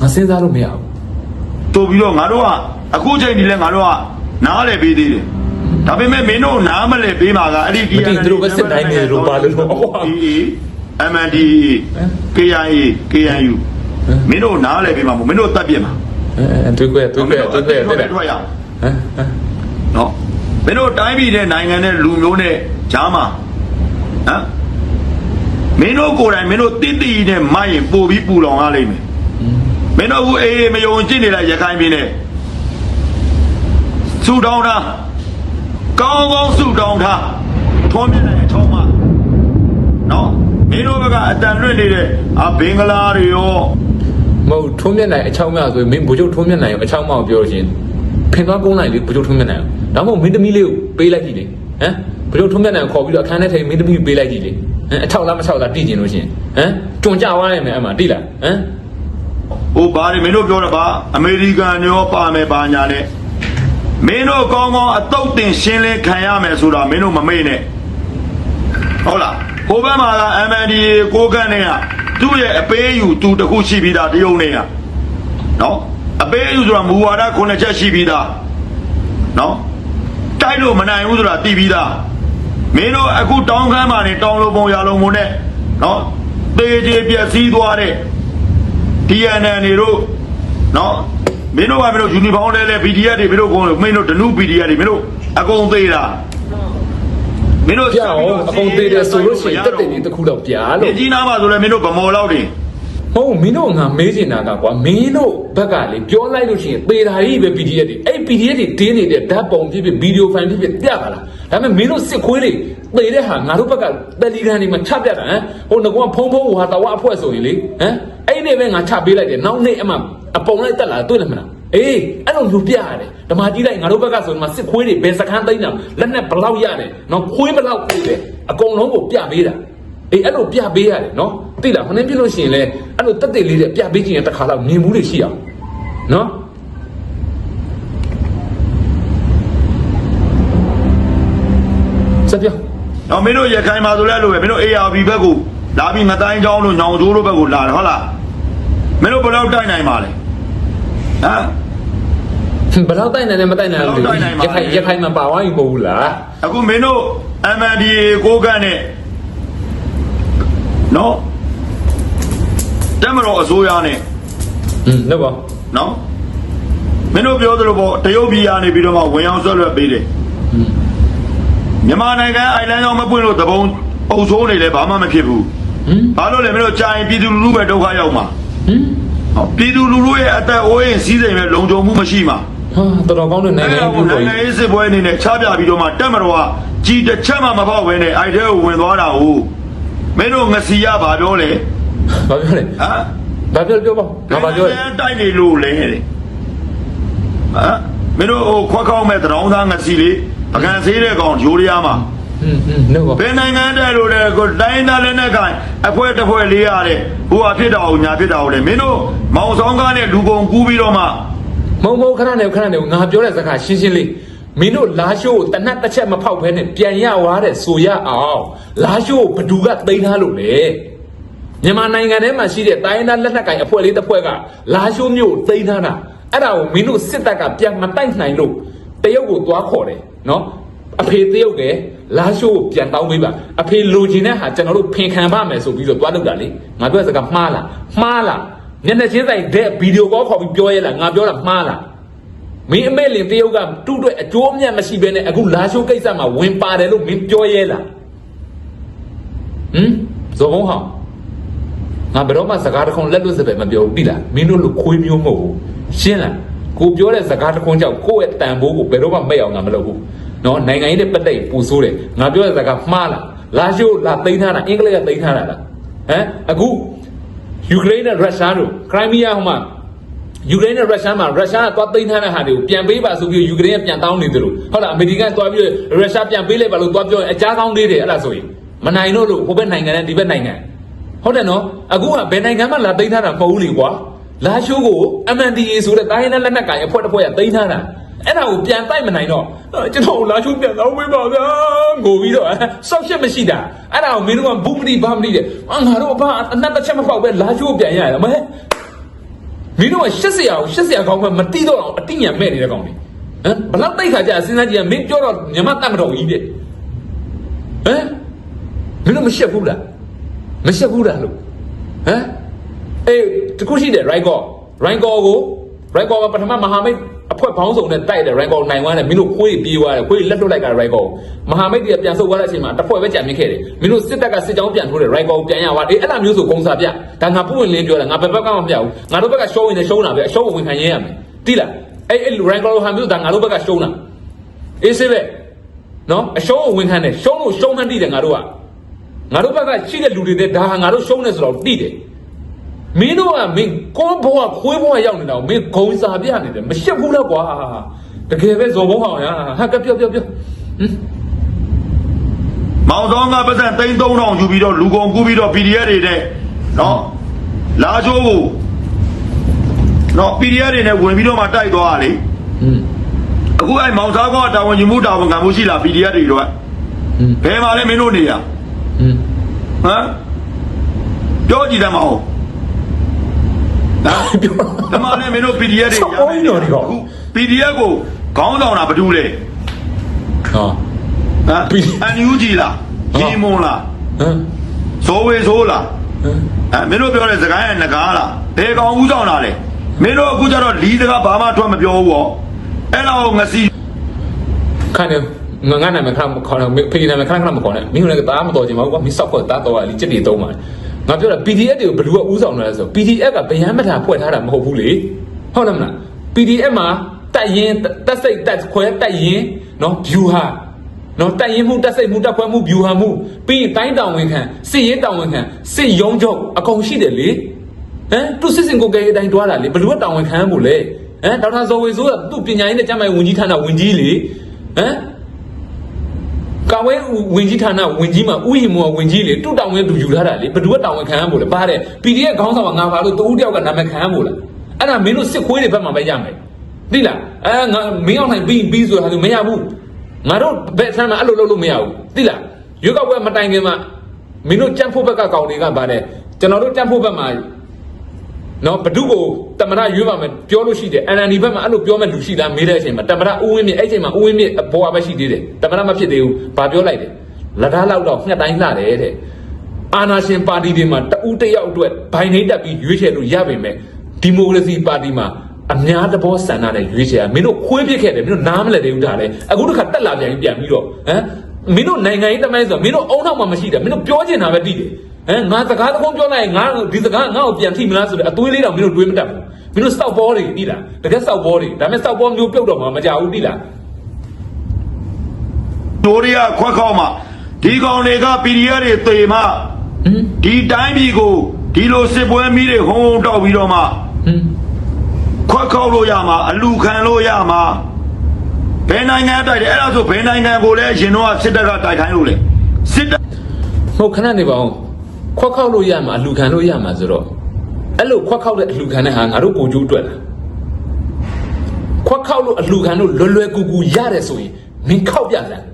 ငါစဉ်းစားလို့မရဘူး။တိုးပြီးတော့ငါတို့ကအခုချိန်ဒီလဲငါတို့ကနားလဲပေးသေးတယ်။ဒါပေမဲ့မင်းတို့နားမလဲပေးမှာကအဲ့ဒီမသိဘူးသူတို့ပဲစစ်တိုင်းနေတယ်လို့ပါလို့တော့ဟုတ်ပါဘူး EE MNDA KIA KNU မင်းတို့နားလဲပေးမှာမဟုတ်မင်းတို့တတ်ပြစ်မှာအဲတွေးခွဲတွေးခွဲတွေးခွဲတဲ့ဟမ်ဟမ်နော်မင်းတို့တိုင်းပြည်တဲ့နိုင်ငံတဲ့လူမျိုးနဲ့ဂျားမှာဟမ်မင်းတို့ကိုယ်တိုင်မင်းတို့တိတိနဲ့မရင်ပို့ပြီးပူလောင်ရလိမ့်မယ် မင်းတို့ကအေးမယုံကြည်နေလိုက်ရခိုင်ပြည်နဲ့ဆူတောင်းတာကောင်းကောင်းဆူတောင်းတာထုံးပြတဲ့အချောင်းမနော်မင်းတို့ဘက်ကအတန်လွင့်နေတဲ့အာဘင်္ဂလားတွေရောမဟုတ်ထုံးမြက်နိုင်အချောင်းမြဆိုရင်မင်းဘိုးချုပ်ထုံးမြက်နိုင်အချောင်းမကိုပြောချင်းဖင်သွားကုန်းနိုင်လေဘိုးချုပ်ထုံးမြက်နိုင်ဒါမှမဟုတ်မင်းသမီးလေးကိုပေးလိုက်ကြည့်လေဟမ်ဘိုးချုပ်ထုံးမြက်နိုင်ခေါ်ပြီးတော့အခန်းထဲထိုင်မင်းသမီးကိုပေးလိုက်ကြည့်လေဟမ်အထောက်လားမထောက်လားတိကျင်လို့ရှင်ဟမ်တွန်ကြသွားရမယ်အမှတိလားဟမ် ဟိုဘာတွေမင်းတို့ပြောတာပါအမေရိကန်ရောပါမယ်ပါညာနဲ့မင်းတို့ကောင်းကောင်းအတုတ်တင်ရှင်းလင်းခံရမယ်ဆိုတာမင်းတို့မမေ့နဲ့ဟုတ်လားဟိုဘက်မှာက MNDA ကိုကန့်နေကသူ့ရဲ့အပေးယူသူတစ်ခုရှိပြီးသားတရုံနေကနော်အပေးယူဆိုတာမူဝါဒခုနှစ်ချက်ရှိပြီးသားနော်တိုက်လို့မနိုင်ဘူးဆိုတာသိပြီးသားမင်းတို့အခုတောင်းခမ်းမှာနေတောင်းလို့ပုံရလုံးပုံနဲ့နော်တေးကြီးပြက်စီးသွားတဲ့ TNN တွေတို့နော်မင်းတို့ကမင်းတို့ယူနီဖောင်းလဲလဲ PDF တွေမင်းတို့ကိုမင်းတို့ဒနု PDF တွေမင်းတို့အကုန်သေးတာမင်းတို့ပြအောင်အကုန်သေးတယ်ဆိုလို့ရှိရင်တက်တယ်ဒီတစ်ခုတော့ပြားလေလို့ကြီးနားမှာဆိုလဲမင်းတို့ဗမော်လောက်တင်ဟုတ်မင်းတို့ငါမေးချင်တာကကွာမင်းတို့ဘက်ကလေပြောလိုက်လို့ရှိရင်သေတာကြီးပဲ PDF တွေအဲ့ PDF တွေတင်းနေတဲ့ဓာတ်ပုံဖြစ်ဖြစ်ဗီဒီယိုဖိုင်ဖြစ်ဖြစ်ပြပါလားဒါပေမဲ့မင်းတို့စစ်ခွေးတွေ သေတဲ့ဟာငါတို့ဘက်ကတယ်လီဂရမ်တွေမှာချပြတာဟမ်ဟိုငကောဖုံးဖုံးဟိုဟာတဝအဖွဲ့ဆိုရင်လေဟမ်အဲ့ဒီပဲငါချပေးလိုက်တယ်နောက်နေ့အမှအပုံလိုက်တက်လာတွေ့တယ်မလားအေးအဲ့လိုလူပြရတယ်ဓမ္မကြီးလိုက်ငါတို့ဘက်ကဆိုရင်မှစစ်ခွေးတွေဘယ်စခန်းသိမ်းတာလက်နဲ့ဘလောက်ရတယ်နော်ခွေးဘလောက်ခွေးတယ်အကုန်လုံးကိုပြပေးတာအေးအဲ့လိုပြပေးရတယ်နော်သိလားခဏပြလို့ရှိရင်လဲအဲ့လိုတက်တက်လေးတွေပြပေးခြင်းတစ်ခါတော့မြင်မှုတွေရှိအောင်နော်စပ်ပြော နော်မင်းတို့ရခိုင်မှာဆိုလဲလို့ပဲမင်းတို့ ARV ဘက်ကိုလာပြီးငတိုင်းချောင်းတို့ညောင်ကျိုးတို့ဘက်ကိုလာတယ်ဟုတ်လားမင်းတို့ဘယ်လောက်တိုက်နိုင်ပါလဲဟမ်ဘယ်တော့တိုက်နိုင်လဲမတိုက်နိုင်ဘူးဘယ်တော့တိုက်နိုင်မှာရခိုင်ရခိုင်မှာပါဝိုင်းမဟုတ်ဘူးလားအခုမင်းတို့ MNDA ကိုကန့်နဲ့နော်တက်မတော်အစိုးရနဲ့ဟင်းတော့ပါနော်မင်းတို့ပြောသလိုပေါ့တရုတ်ပြည်ကနေပြီးတော့မှဝင်အောင်ဆွဲလွတ်ပေးတယ် မြန်မာနိုင်ငံအိုင်လန်ကြောင့်မပွင့်လို့တပုံအုပ်ဆိုးနေလဲဘာမှမဖြစ်ဘူးဟင်းဘာလို့လဲမင်းတို့ကြာရင်ပြည်သူလူထုပဲဒုက္ခရောက်မှာဟင်းဟောပြည်သူလူထုရဲ့အသက်အိုးရင်စီးစိမ်ပဲလုံခြုံမှုမရှိမှာဟဟာတော်တော်ကောင်းတဲ့နိုအဲ့င်ငံဒါကိုပြုနိုလို့င်ငံရေးစစ်ပွဲအနေနဲ့ချပြပြီးတော့မှတက်မတော်ကကြီးတစ်ချက်မှမဖောက်ဘဲနဲ့အိုက်တဲကိုဝင်သွားတာဟုတ်မင်းတို့ငစီရဘာပြောလဲဘာပြောလဲဟမ်ဘာပြောပြောပေါ့ငါဘာပြောလဲဘယ်တိုက်နေလို့လဲတဲ့ဟမ်မင်းတို့ဟိုခွက်ခေါက်မဲ့တရောင်းသားငစီလေး ပကံသေးတဲ့ကောင်ဂျိုးရီယာမှာ อืมอืมနော် ဘယ်နိုင်ငံတဲ့လို့လဲကိုတိုင်းသားလည်းနဲ့ကန်အဖွဲတစ်ဖွဲလေးရတဲ့ဟိုဟာဖြစ်တာကိုညာဖြစ်တာကိုလေမင်းတို့မောင်ဆောင်ကားနဲ့လူကုန်ကူးပြီးတော့မှ မုံမုံခဏနေခဏနေငါပြောတဲ့စကားရှင်းရှင်းလေးမင်းတို့လာရှိုးကိုတနတ်တစ်ချက်မဖောက်ဘဲနဲ့ပြန်ရသွားတဲ့ဆိုရအောင်လာရှိုးကိုဘသူကသိမ်းထားလို့လေမြန်မာနိုင်ငံထဲမှာရှိတဲ့တိုင်းသားလက်နက်ကင်အဖွဲ့လေးတစ်ဖွဲ့ကလာရှိုးမျိုးကိုသိမ်းထားတာအဲ့ဒါကိုမင်းတို့စစ်တပ်ကပြန်မတိုက်နိုင်လို့တရုတ်ကိုသွားခေါ်တယ် နော်အဖေတရုတ်ကလာရှိုးကိုပြန်တောင်းပေးပါအဖေလိုချင်တဲ့ဟာကျွန်တော်တို့ဖင်ခံပါမယ်ဆိုပြီးတော့သွားလုပ်တာလေငါပြောတဲ့စကားမှားလားမှားလားမျက်နှာချင်းဆိုင်တဲ့ဗီဒီယိုကောခေါ်ပြီးပြောရဲလားငါပြောတာမှားလားမင်းအမေလင်တရုတ်ကတူ့အတွက်အကျိုးအမြတ်မရှိဘဲနဲ့အခုလာရှိုးကိစ္စမှာဝင်ပါတယ်လို့မင်းပြောရဲလားဟမ်ဇော်ဘုံဟောင်းငါဘယ်တော့မှစကားတစ်ခုလက်လွတ်စပယ်မပြောဘူးတိလားမင်းတို့လိုခွေးမျိုးမဟုတ်ဘူးရှင်းလား ကိုပြောတဲ့စကားတစ်ခုကြောင့်ကိုယ့်ရဲ့တန်ဖိုးကိုဘယ်တော့မှမဲ့အောင်ငါမလုပ်ဘူးနော်နိုင်ငံရေးနဲ့ပတ်သက်ပူဆိုးတယ်ငါပြောတဲ့စကားမှားလားလာရှိုးလာသိမ်းထားတာအင်္ဂလိပ်ကသိမ်းထားတာလားဟမ်အခုယူကရိန်းနဲ့ရုရှားတို့ခရိုင်းမီးယားဟိုမှာယူကရိန်းနဲ့ရုရှားမှာရုရှားကသွားသိမ်းထားတဲ့ဟာတွေကိုပြန်ပေးပါဆိုပြီးယူကရိန်းကပြန်တောင်းနေတယ်လို့ဟုတ်လားအမေရိကန်သွားပြီးရုရှားပြန်ပေးလိုက်ပါလို့သွားပြောရင်အကြားကောင်းသေးတယ်အဲ့ဒါဆိုရင်မနိုင်တော့လို့ဟိုဘက်နိုင်ငံနဲ့ဒီဘက်နိုင်ငံဟုတ်တယ်နော်အခုကဘယ်နိုင်ငံမှလာသိမ်းထားတာမဟုတ်ဘူးလေကွာ လာရှိုးကို MNDAA ဆိုတဲ့တိုင်းနဲ့လက်နက်ကိုင်အဖွဲ့တစ်ဖွဲ့ကသိမ်းထားတာအဲ့ဒါကိုပြန်တိုက်မနိုင်တော့အဲ့ကျွန်တော်လာရှိုးပြန်တောင်းပေးပါဗျာငိုပြီးတော့ဆောက်ရှက်မရှိတာအဲ့ဒါကိုမင်းတို့ကဘူးမတိဘာမတိတဲ့အာငါတို့ဘာအနက်တစ်ချက်မပေါက်ပဲလာရှိုးပြန်ရရမဟဲ့မင်းတို့ကရှက်စရာကိုရှက်စရာကောင်းမှမတိတော့အောင်အတိညာမဲ့နေတဲ့ကောင်တွေဟမ်ဘလောက်တိတ်ခါကြစဉ်းစားကြည့်ရင်မင်းပြောတော့ညမတတ်မတော်ကြီးတဲ့ဟမ်မင်းတို့မရှက်ဘူးလားမရှက်ဘူးလားလို့ဟမ် အေးတခုရှိတယ်ရိုက်ကောရိုက်ကောကိုရိုက်ကောကပထမမဟာမိတ်အဖွဲ့ပေါင်းစုံနဲ့တိုက်တယ်ရိုက်ကောနိုင်သွားတယ်မင်းတို့ခွေးပြေးသွားတယ်ခွေးလက်လွတ်လိုက်ကရိုက်ကောမဟာမိတ်တွေကပြန်ဆုတ်သွားတဲ့အချိန်မှာတစ်ဖွဲ့ပဲကြာမြင့်ခဲ့တယ်မင်းတို့စစ်တပ်ကစစ်ကြောင်းပြန်ထိုးတယ်ရိုက်ကောပြန်ရသွားတယ်အဲ့ဒါမျိုးဆိုဂုံစာပြဒါငါပုံဝင်လင်းပြောတယ်ငါဘယ်ဘက်ကမှမပြဘူးငါတို့ဘက်ကရှုံးရင်လည်းရှုံးတာပဲအရှုံးကိုဝင်ခံရရမယ်တိလားအဲ့အဲ့ရိုက်ကောဟာမျိုးဒါငါတို့ဘက်ကရှုံးတာအေးစေးပဲနော်အရှုံးကိုဝင်ခံတယ်ရှုံးလို့ရှုံးမှန်းတိတယ်ငါတို့ကငါတို့ဘက်ကရှိတဲ့လူတွေတဲ့ဒါဟာငါတို့ရှုံးနေဆိုတော့တိတယ် မင်းတို့ကမင်းကိုဘဝခွေးဘဝရောက်နေတာကိုမင်းဂုံစာပြနေတယ်မရှက်ဘူးလားကွာတကယ်ပဲဇော်ဘုံအောင်ရဟာကပြောပြောပြောဟင်မောင်ဆောင်ကပတ်စံသိန်း3000ယူပြီးတော့လူကုန်ကူးပြီးတော့ PDF တွေနဲ့နော်လာချိုးကိုနော် PDF တွေနဲ့ဝင်ပြီးတော့မှတိုက်သွားတာလေဟင်အခုအဲ့မောင်စားကောတာဝန်ယူမှုတာဝန်ခံမှုရှိလား PDF တွေတော့ဟင်ဘယ်မှာလဲမင်းတို့နေရဟင်ဟမ်ပြောကြည့်တယ်မဟုတ် နော်ပြောဒီမှာလည်းမင်းတို့ PDF တွေဆောင်းအောင်တော်ဒီကောင်အခု PDF ကိုခေါင်းဆောင်တာဘာတူလဲဟာဟမ် PD NUG လားဟာဂျီမွန်လားဟမ်ဇိုးဝေဆိုးလားဟမ်အဲမင်းတို့ပြောတဲ့စကားရဲ့ငကားလားဘယ်ကောင်ဦးဆောင်တာလဲမင်းတို့အခုကျတော့လီးစကားဘာမှထွက်မပြောဘူးပေါ့အဲ့တော့ငစီခါနေငါငါနာမခါမခေါ်နေဖေးနာမခါခါမခေါ်နေမင်းလည်းတားမတော်ချင်ပါဘူးကွာမင်းစောက်ခွက်တားတော်ရလီချက်တွေတုံးပါ ငါပြောတာ PDF တွေကိုဘယ်သူကဥဆောင်လာလဲဆို PDF ကဗျမ်းမထာဖွဲ့ထားတာမဟုတ်ဘူးလေဟုတ်လားမလား PDF မှာတက်ရင်တက်စိတ်တက်ခွဲတက်ရင်နော် view ဟာနော်တက်ရင်မှုတက်စိတ်မှုတက်ခွဲမှု view ဟာမှုပြီးရင်တိုင်းတောင်ဝင်ခံစစ်ရေးတောင်ဝင်ခံစစ်ရုံးချုပ်အကုန်ရှိတယ်လေဟမ်သူစစ်စင်ကိုကဲအတိုင်းတွားတာလေဘယ်သူကတောင်ဝင်ခံမှုလဲဟမ်ဒေါက်တာဇော်ဝေဆိုးကသူ့ပညာရေးနဲ့ကျန်းမာရေးဝန်ကြီးဌာနဝန်ကြီးလေဟမ် ကာဝဲဝင်ကြီးဌာနဝင်ကြီးမှာဥယျာဉ်မောဝင်ကြီးလေတူတောင်ဝဲသူယူထားတာလေဘယ်သူကတောင်ဝဲခံရမို့လဲပါတဲ့ PDF ခေါင်းဆောင်ကငါပါလို့တူဦးတယောက်ကနာမည်ခံရမို့လားအဲ့ဒါမင်းတို့စစ်ခွေးတွေဘက်မှာပဲရမယ်သိလားအဲငါမင်းအောင်နိုင်ပြီးပြီးဆိုတာသူမရဘူးငါတို့ဘက်ဆန်းမှာအဲ့လိုလုပ်လို့မရဘူးသိလားရွေးကောက်ပွဲမတိုင်ခင်မှာမင်းတို့ကြံ့ဖို့ဘက်ကကောင်တွေကပါတဲ့ကျွန်တော်တို့ကြံ့ဖို့ဘက်မှာ နော်ဘဒုကိုတမရရွေးပါမယ်ပြောလို့ရှိတယ်အန်အန်ဒီဘက်မှာအဲ့လိုပြောမဲ့လူရှိလားမေးတဲ့အချိန်မှာတမရဦးဝင်းမြင့်အဲ့ချိန်မှာဦးဝင်းမြင့်ဘောကပဲရှိသေးတယ်တမရမဖြစ်သေးဘူးဘာပြောလိုက်တယ်လက်သားလောက်တော့ငှက်တိုင်းလှတယ်တဲ့အာနာရှင်ပါတီတွေမှာတဦးတစ်ယောက်အတွက်ဘိုင်နေတက်ပြီးရွေးချယ်လို့ရပါမယ်ဒီမိုကရေစီပါတီမှာအများတဘောဆန္ဒနဲ့ရွေးချယ်ရမင်းတို့ခွေးပြစ်ခဲ့တယ်မင်းတို့နားမလဲသေးဘူးဒါလည်းအခုတစ်ခါတက်လာပြန်ပြီးပြန်ပြီးတော့ဟမ်မင်းတို့နိုင်ငံရေးတမိုင်းဆိုမင်းတို့အုံနောက်မှမရှိတယ်မင်းတို့ပြောချင်တာပဲတည်တယ် ဟမ်ငါစကားတကုန်းပြောလိုက်ရင်ငါဒီစကားငါ့ကိုပြန်ထိမလားဆိုတဲ့အသွေးလေးတော့မင်းတို့တွေးမတတ်ဘူးမင်းတို့စောက်ဘောတွေတိလားတကယ်စောက်ဘောတွေဒါပေမဲ့စောက်ဘောမျိုးပြုတ်တော့မှမကြဘူးတိလားတို့တွေကခွက်ခေါက်မှဒီကောင်တွေက PDF တွေသေမှဟမ်ဒီတိုင်းပြည်ကိုဒီလိုစစ်ပွဲမီးတွေဟုံးဟုံးတောက်ပြီးတော့မှဟမ်ခွက်ခေါက်လို့ရမှာအလူခံလို့ရမှာဘယ်နိုင်ငံတိုက်တယ်အဲ့ဒါဆိုဘယ်နိုင်ငံကိုလဲရင်တော့စစ်တပ်ကတိုက်ခိုင်းလို့လေစစ်တပ်ဟုတ်ခဏနေပါဦး ခွက်ခောက်လို့ရမှာအလူခံလို့ရမှာဆိုတော့အဲ့လိုခွက်ခောက်တဲ့အလူခံတဲ့ဟာငါတို့ကိုကျိုးအတွက်လားခွက်ခောက်လို့အလူခံလို့လွယ်လွယ်ကူကူရတယ်ဆိုရင်မင်းခောက်ပြစမ်း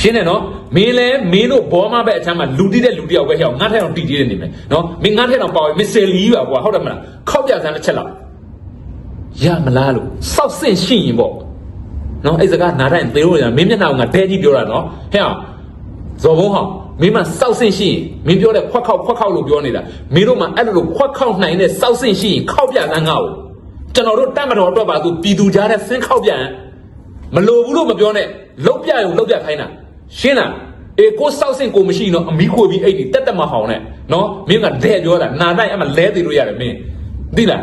ရှင်းတယ်နော်မင်းလဲမင်းတို့ဘောမပဲအချမ်းမှာလူတိတဲ့လူတယောက်ပဲဟဲ့ငါထက်အောင်တီတီနေနေမယ်နော်မင်းငါထက်အောင်ပါဝင်မစ်ဆယ်လီပါကွာဟုတ်တယ်မလားခောက်ပြစမ်းတစ်ချက်လောက်ရမလားလို့စောက်စင့်ရှိရင်ပေါ့နော်အဲ့စကားနားတိုင်းသေလို့ရမင်းမျက်နှာကငါဒဲကြီးပြောတာနော်ဟဲ့အောင်ဇော်ဘုံဟောင်း မင်းမစောက်ဆင့်ရှိရင်မင်းပြောတဲ့ခွက်ခောက်ခွက်ခောက်လို့ပြောနေတာမင်းတို့မှအဲ့လိုခွက်ခောက်နိုင်တဲ့စောက်ဆင့်ရှိရင်ခောက်ပြကန်းငါ့ကိုကျွန်တော်တို့တတ်မတော်အတွက်ပါသူပြည်သူကြားတဲ့ဆင်းခောက်ပြန်မလိုဘူးလို့မပြောနဲ့လောက်ပြရုံလောက်ပြခိုင်းတာရှင်းလားအေးကိုစောက်ဆင့်ကိုမရှိတော့အမီခွေပြီးအဲ့ဒီတက်တက်မဟောင်းနဲ့နော်မင်းကတဲ့ပြောတာနာတိုင်းအမလဲသေးလို့ရတယ်မင်းသိလား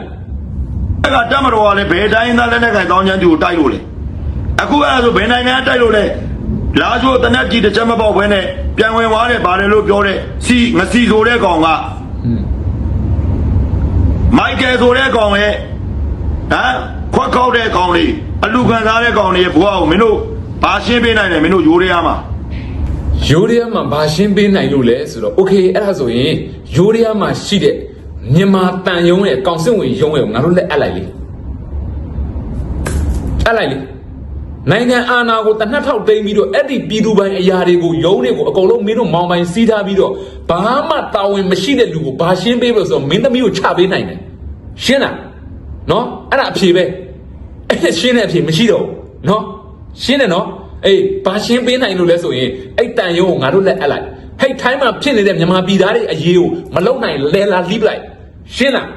ကတတ်မတော်ကလည်းဘယ်တိုင်းသားလက်နဲ့ကန်ကောင်းချမ်းသူကိုတိုက်လို့လေအခုအဲ့ဒါဆိုဘယ်နိုင်ငံကတိုက်လို့လဲ လာချိုတနက်ကြီးတစ်ချက်မပေါက်ဘဲနဲ့ပြန်ဝင်သွားတယ်ဗာတယ်လို့ပြောတဲ့စီငစီဆိုတဲ့ကောင်ကမိုက်ကယ်ဆိုတဲ့ကောင်ရဲ့ဟမ်ခွက်ခောက်တဲ့ကောင်လေးအလူခံစားတဲ့ကောင်လေးရဲ့ဘွားကိုမင်းတို့ဘာရှင်းပေးနိုင်လဲမင်းတို့ယူရရမှာ ယိုရီးယားမှာဘာရှင်းပေးနိုင်လို့လဲဆိုတော့โอเคအဲ့ဒါဆိုရင်ယိုရီးယားမှာရှိတဲ့မြန်မာတန်ယုံရဲ့ကောင်စစ်ဝင်ယုံရဲ့ငါတို့လက်အပ်လိုက်လေအပ်လိုက်လေ နိုင်ငံအာဏာကိုတနက်ထောက်သိမ်းပြီးတော့အဲ့ဒီပြည်သူပိုင်အရာတွေကိုယုံတွေကိုအကုန်လုံးမင်းတို့မောင်ပိုင်စီးထားပြီးတော့ဘာမှတာဝန်မရှိတဲ့လူကိုဘာရှင်းပေးလို့ဆိုတော့မင်းသမီးကိုချပေးနိုင်တယ်ရှင်းလားနော်အဲ့ဒါအဖြေပဲအဲ့ဒါရှင်းတဲ့အဖြေမရှိတော့ဘူးနော်ရှင်းတယ်နော်အေးဘာရှင်းပေးနိုင်လို့လဲဆိုရင်အဲ့တန်ယုံကိုငါတို့လက်အပ်လိုက်ဟိတ်ထိုင်းမှာဖြစ်နေတဲ့မြန်မာပြည်သားတွေအရေးကိုမလုံနိုင်လဲလာလိပလိုက်ရှင်းလား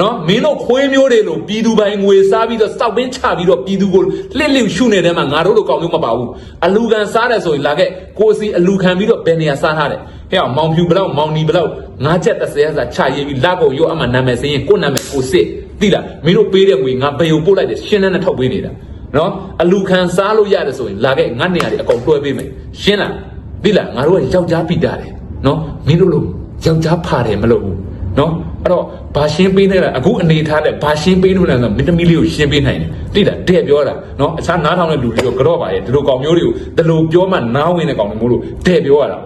နော်မင်းတို့ခွေးမျိုးတွေလို့ပြည်သူပိုင်ငွေစားပြီးတော့စောက်ပင်းချပြီးတော့ပြည်သူကိုလှစ်လှစ်ရှုနေတဲ့မှာငါတို့လိုကောင်းလို့မပါဘူးအလူခံစားတယ်ဆိုရင်လာခဲ့ကိုယ်စီအလူခံပြီးတော့ဘယ်နေရာစားထားတယ်ဟဲ့အောင်မောင်ဖြူဘလောက်မောင်နီဘလောက်ငါးချက်30ရာစာချရေးပြီးလက်ကိုရောအမှနာမည်စင်းရင်ကိုယ့်နာမည်ကိုစစ်သိလားမင်းတို့ပေးတဲ့ငွေငါဘယ်ကိုပို့လိုက်တယ်ရှင်းတဲ့နဲ့ထောက်ပေးနေတာနော်အလူခံစားလို့ရတယ်ဆိုရင်လာခဲ့ငါနေရာတွေအကုန်တွဲပေးမယ်ရှင်းလားသိလားငါတို့ကယောက်ျားပိတာတယ်နော်မင်းတို့လိုယောက်ျားဖာတယ်မလို့ဘူး နော်အဲ့တော့ဘာရှင်းပေးနေတာအခုအနေထားတဲ့ဘာရှင်းပေးလို့လဲဆိုတော့မင်းသမီးလေးကိုရှင်းပေးနိုင်တယ်သိလားတဲ့ပြောတာနော်အခြားနားထောင်တဲ့လူတွေတော့ကြော့ပါရဲ့ဒီလိုကောင်မျိုးတွေကိုဒီလိုပြောမှနားဝင်တဲ့ကောင်တွေမျိုးလို့တဲ့ပြောရတာ